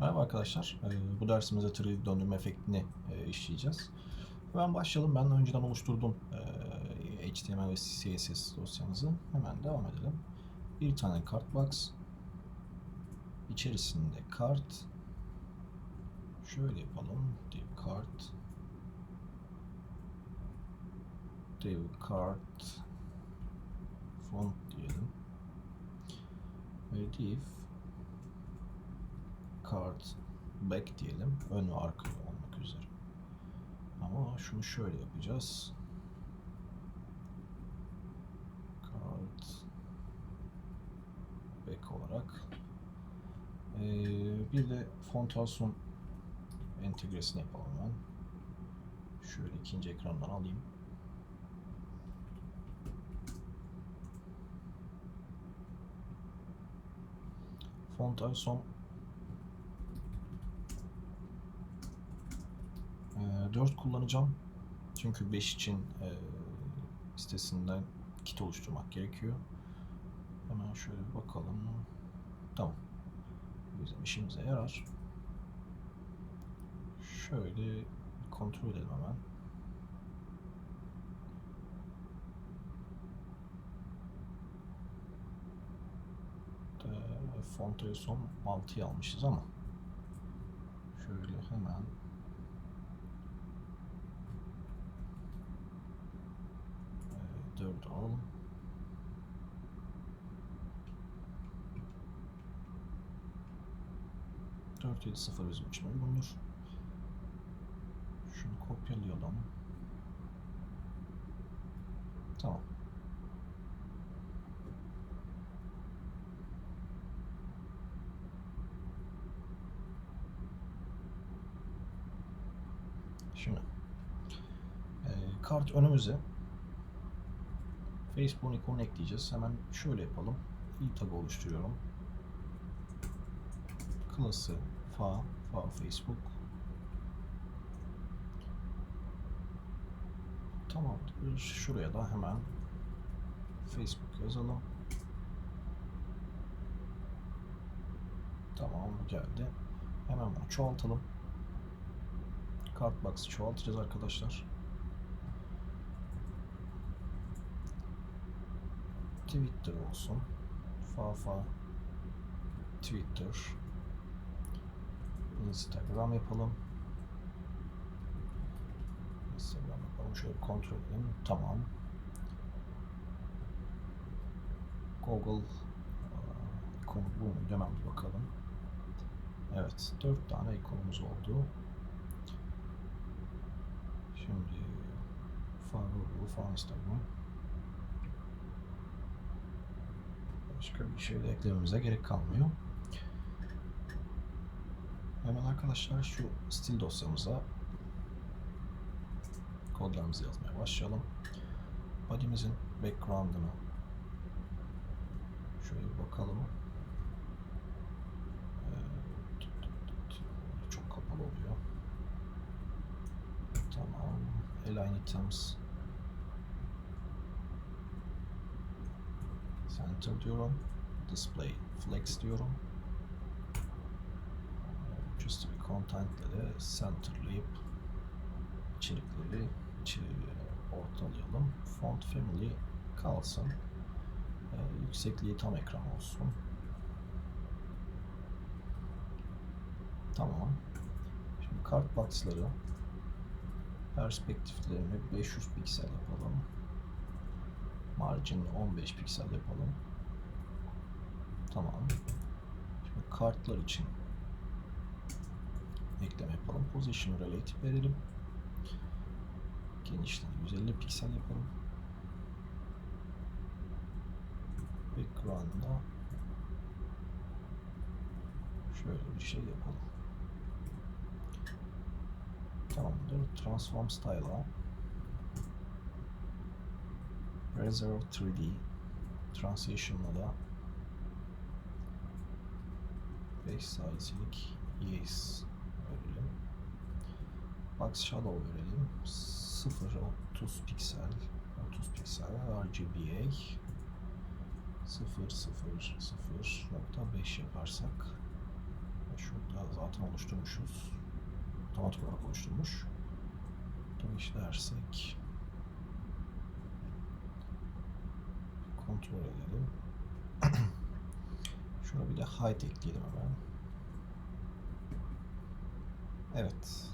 Merhaba arkadaşlar. Ee, Bu dersimizde 3D döndürme efektini e, işleyeceğiz. Hemen başlayalım. Ben önceden oluşturdum e, HTML ve CSS dosyamızı. Hemen devam edelim. Bir tane kart box. İçerisinde kart. Şöyle yapalım. Div kart. Div kart. Font diyelim. Ve div kart back diyelim. Ön ve arka olmak üzere. Ama şunu şöyle yapacağız. Kart back olarak. Ee, bir de Fontason entegresini yapalım ben. Şöyle ikinci ekrandan alayım. Fontason 4 kullanacağım. Çünkü 5 için e, sitesinden kit oluşturmak gerekiyor. Hemen şöyle bir bakalım. Tamam. Bizim işimize yarar. Şöyle kontrol edelim hemen. De, Fonta'yı son 6'yı almışız ama şöyle hemen dördü alalım. Dört yedi sıfır bizim için uygundur. Şunu kopyalayalım. Tamam. Şimdi e, kart önümüze Facebook ikonunu ekleyeceğiz. Hemen şöyle yapalım. i tag oluşturuyorum. Klası fa, fa Facebook. Tamamdır. Şuraya da hemen Facebook yazalım. Tamam geldi. Hemen bunu çoğaltalım. Kartbox'ı çoğaltacağız arkadaşlar. Twitter olsun. Fafa Twitter Instagram yapalım. Instagram yapalım. Şöyle kontrol edelim. Tamam. Google ikonu bu mu? Hemen bakalım. Evet. Dört tane ikonumuz oldu. Şimdi Fa Google, Fa Instagram. Başka bir şey de eklememize gerek kalmıyor. Hemen arkadaşlar şu stil dosyamıza kodlarımızı yazmaya başlayalım. Body'mizin background'ını şöyle bir bakalım. Ee, çok kapalı oluyor. Tamam. Align items Center diyorum. Display Flex diyorum. Just content'le de centerlayıp içerikleri içi ortalayalım. Font family kalsın. Ee, yüksekliği tam ekran olsun. Tamam. Şimdi kart box'ları perspektiflerini 500 piksel yapalım. Margin 15 piksel yapalım. Tamam. Şimdi kartlar için ekleme yapalım. Position relative verelim. Genişliğini 150 piksel yapalım. Background'da şöyle bir şey yapalım. Tamamdır. Transform style'a Reserve 3D Transition'la da 5 saniyelik yes verelim. Box Shadow verelim. 0 30 piksel 30 piksel RGBA 0 0 0.5 yaparsak şurada zaten oluşturmuşuz. Otomatik olarak oluşturmuş. Twitch dersek kontrol edelim. Şuna bir de height ekleyelim hemen. Evet.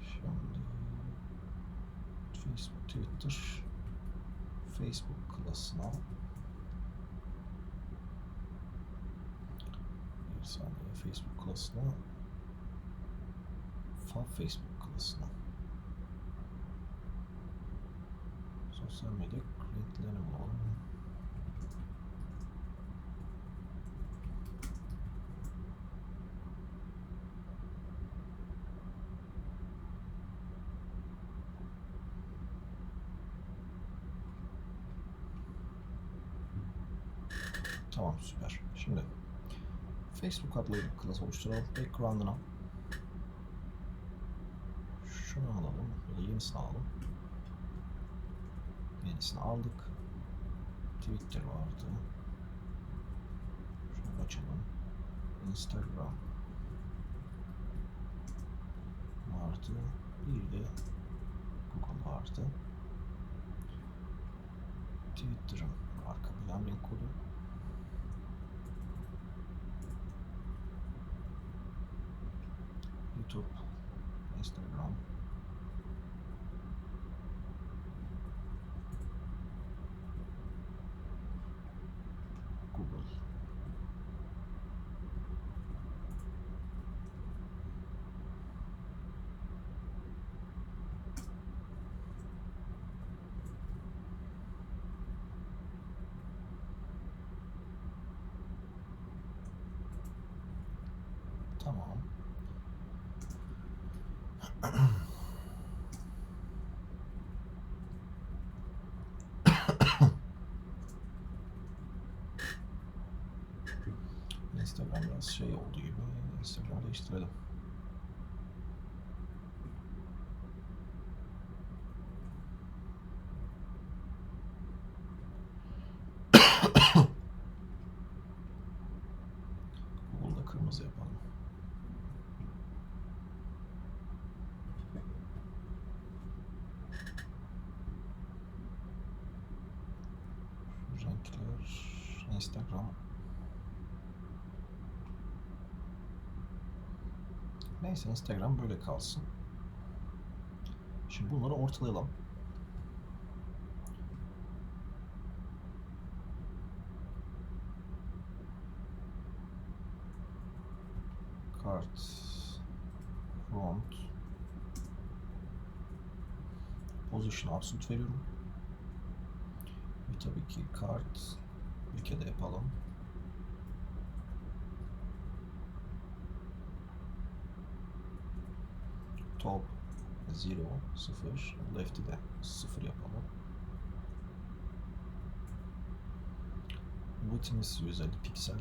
Şimdi Facebook, Twitter, Facebook klasına bir saniye Facebook klasına Fa Facebook klasına sosyal medya kredilerini bulalım. Tamam süper. Şimdi Facebook adlı bir klas oluşturalım. Background'ına şunu yenisini alalım. Yenisini aldık. Twitter vardı. Şunu açalım. Instagram vardı. Bir de Google vardı. Twitter'ın arka plan renk kodu. YouTube, Instagram, Google. Tamam. Instagram biraz şey oldu gibi. Instagram değiştirelim. Google'da kırmızı yapalım. Renkler, Instagram. Neyse Instagram böyle kalsın. Şimdi bunları ortalayalım. Kart, front, position absolute veriyorum. Ve tabii ki kart kere yapalım. Top 0 0 left'i de 0 yapalım. Width'imiz 150 piksel,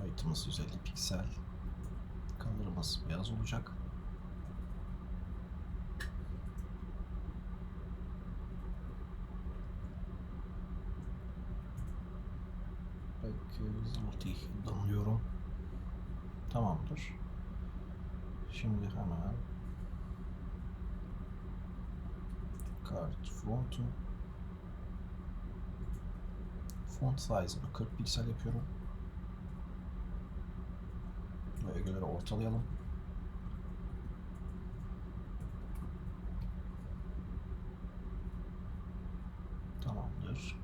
height'ımız 150 piksel. Color'ımız beyaz olacak. Belki multi damlıyorum. Tamamdır. Şimdi hemen kart front'u font size'ını 40 piksel yapıyorum. Bölgeleri ortalayalım. Tamamdır.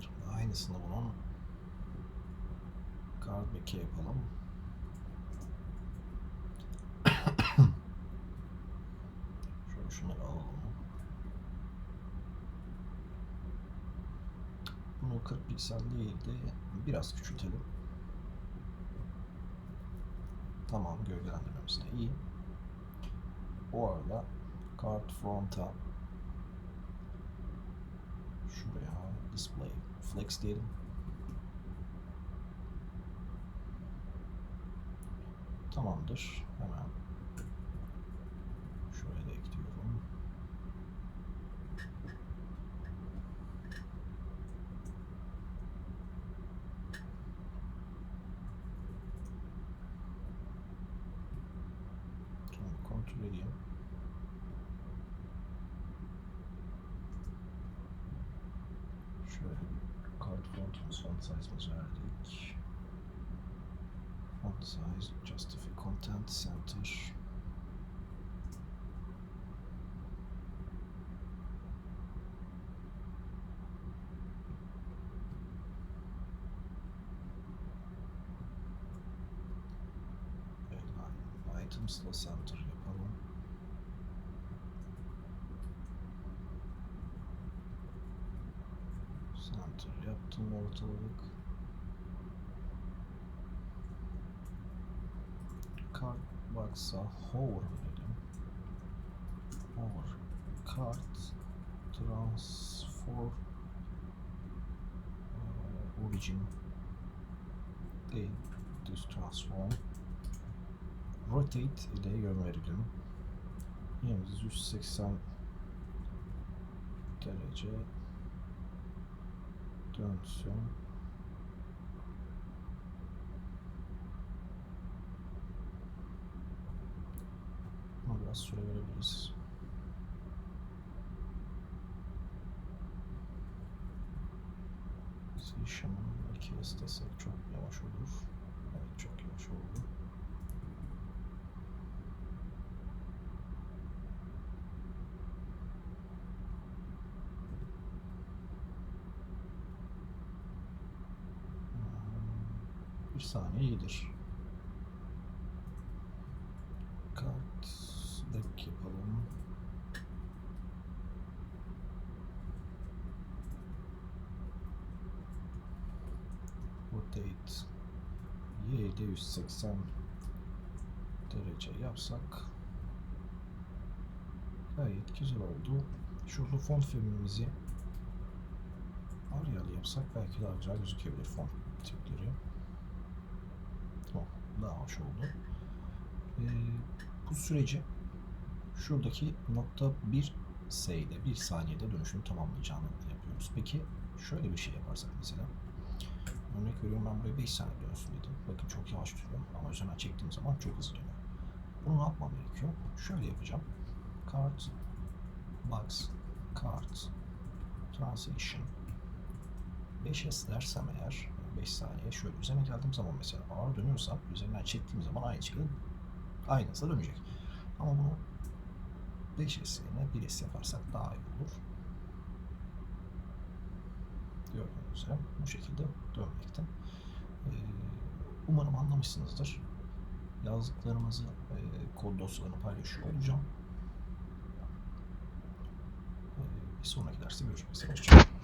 Şimdi aynısını bunun card back'e yapalım. Bunu 40 piksel değil de biraz küçültelim. Tamam gölgelendirmemiz de iyi. Bu arada card front'a şuraya display flex diyelim. Tamamdır. Hemen edeyim. Şöyle kart font'umuz, font size'ımızı verdik. Font size, justify content, center. Items'la center Center yaptım ortalık. Kart box'a hover verelim. Hover kart transfer eee, origin değil düz transform rotate ile yön verelim. Yalnız 180 derece dönsün. Buna biraz süre verebiliriz. Session'ı belki istesek çok yavaş olur. Evet çok yavaş oldu. Bir saniye iyidir. Kart deck yapalım. Rotate Y'de 180 derece yapsak gayet güzel oldu. Şurada font filmimizi Arial yapsak belki daha güzel gözükebilir font tipleri. Hoş oldu. Ee, bu süreci şuradaki nokta 1 S'de 1 saniyede dönüşümü tamamlayacağını yapıyoruz. Peki şöyle bir şey yaparsak mesela örnek veriyorum ben buraya 5 saniye dönsün dedim. Bakın çok yavaş dönüyor ama üzerine çektiğim zaman çok hızlı dönüyor. Bunu ne yapmam gerekiyor? Şöyle yapacağım. Kart box kart transition 5S dersem eğer 5 saniye şöyle üzerine geldiğim zaman mesela ağır dönüyorsam üzerinden çektiğim zaman aynı şekilde aynı dönecek. Ama bunu 5S yerine 1S yaparsak daha iyi olur. Gördüğünüz üzere bu şekilde dönmekte. Ee, umarım anlamışsınızdır. Yazdıklarımızı e, kod dosyalarını paylaşıyor olacağım. Ee, bir sonraki derste görüşmek üzere. Hoşçakalın.